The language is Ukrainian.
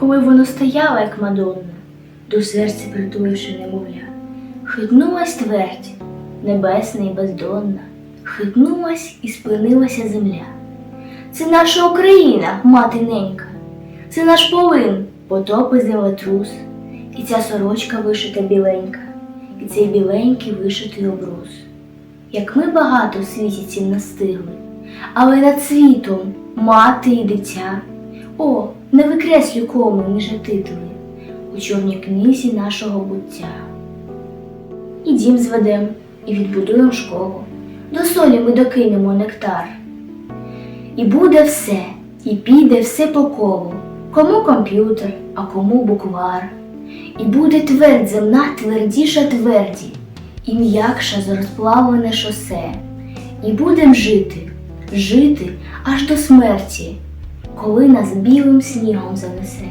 коли воно стояло, як мадонна, до серця притуливши немовля, хитнулась твердь, небесна і бездонна, хитнулась і спинилася земля. Це наша Україна, мати ненька, це наш полин, потопи землетрус, і ця сорочка вишита біленька, і цей біленький вишитий обрус. Як ми багато в світі цім настигли, але над світом мати і дитя. О, не викреслю коми між титuli у чорній книзі нашого буття. І дім зведем, і відбудуємо школу. До солі ми докинемо нектар. І буде все, і піде все по колу. Кому комп'ютер, а кому буквар. І буде твердь земна твердіша тверді, і м'якша за розплавлене шосе. І будем жити, жити аж до смерті, коли нас білим снігом занесе.